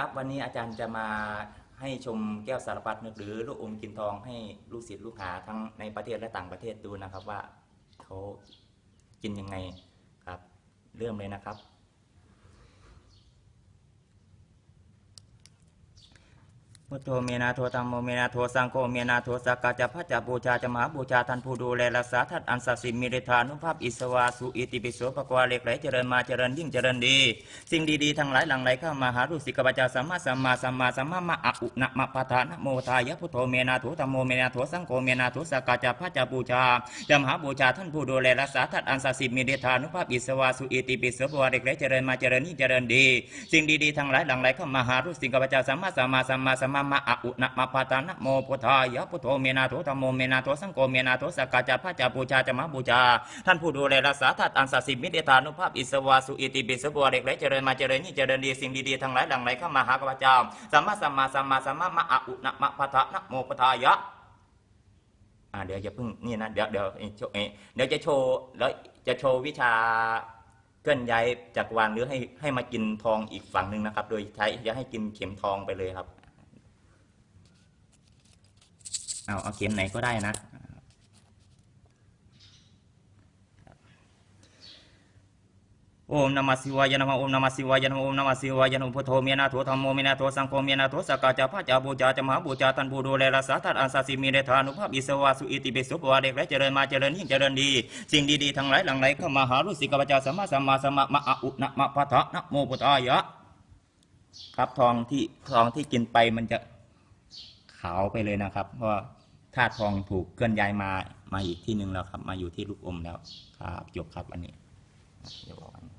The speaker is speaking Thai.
ครับวันนี้อาจารย์จะมาให้ชมแก้วสารพัดนึกหรือลูกอมกินทองให้ลูกศิษย์ลูกหาทั้งในประเทศและต่างประเทศดูนะครับว่าเขากินยังไงครับ เริ่มเลยนะครับ พุทโธเมนาโทธรรมโมเมนาโทสังโฆเมนาโทสักกาจะพระจะบูชาจะมหาบูชาท่านผู้ดูแลรักษาทัดอันศักดิ์สิทธิ์มีฤทธานุภาพอิสวาสุอิติปิโสปะกวาเล็กไหลเจริญมาเจริญยิ่งเจริญดี สิ่งดีๆทั้งหลายหลังไหลเข้ามาหาลูกศิษย์ข้าพเจ้าสัมมาสัมมาสัมมาสัมมามาอะอุนะมะปะทานโมทายะพุทโธเมนาโทธรรมโมเมนาโทสังโฆเมนาโทสักกาจะพระจะบูชาจะมหาบูชาท่านผู้ดูแลรักษาทัดอันศักดิ์สิทธิ์มีฤทธานุภาพอิสวาสุอิติปิโสปะกวาเล็กไหลเจริญมาเจริญยิ่งเจริญดี สิ่งดีๆทั้งหลายหลังไหลเข้ามาหาลูกศิษย์ข้าพเจ้าสัมมาสัมมาสัมมาสัมมามาอะอุนะมะปะทานะโมพุทธายะพุทโธเมนาโทธรรมโมเมนาโทสังโฆเมนาโทสักกาจะพระจะบูชาจะมหาบูชา ท่านผู้ดูแลรักษาทัดอันศักดิ์สิทธิ์มิตรฐานุภาพอิสวาสุอิติปิสปะกวาเหล็กไหลเจริญมาเจริญยิ่เจริญดีสิ่งดีๆทั้งหลายหลังไหลเข้ามาหาข้าพเจ้าสัมมาสัมมาสัมมาสัมมามาอะอุนะมะปะทานะโมพุทธายะ่าเดี๋ยวจะพิ่งนี่นะเดี๋ยวเดี๋ยวเอเอ่อเดี๋ยวจะโชว์แล้วจะโชว์วิชาเคลื่อนย้ายจักรวาลหรือให้ให้มากินทองอีกฝั่งหนึ่งนะครับ โดยใช้จะให้กินเข็มทองไปเลยครับ เอาเอาเข็มไหนก็ได้นะ โอมนามัสสิวายนะมโอมนามัสสิวายนะมโอมนามัสสิวายนะพุทโธเมนะโทธรรมโมเมนะโทสังโฆเมนะโทสักาจะพระจาบูชาจะมหาบูชาท่านผู้ดูแลรักษาทัดอันศักดิ์สิทธิ์มีเดชานุภาพอิสวาสุอิติปิโสปวาเด็กและเจริญมาเจริญยิ่งเจริญดี สิ่งดีๆทั้งหลายหลังไหลเข้ามาหาลูกศิษย์ข้าพเจ้าสัมมาสัมมาสัมมามาอะอุนะมะปะทะนะโมพุทธายะ ครับทองที่ทองที่กินไปมันจะาวไปเลยนะครับเพราะว่าธาตุทองถูกเคลื่อนย้ายมามาอีกที่หนึ่งแล้วครับ มาอยู่ที่ลูกอมแล้วครับจบครับอันนี้เดี๋ยวบอกอันนี้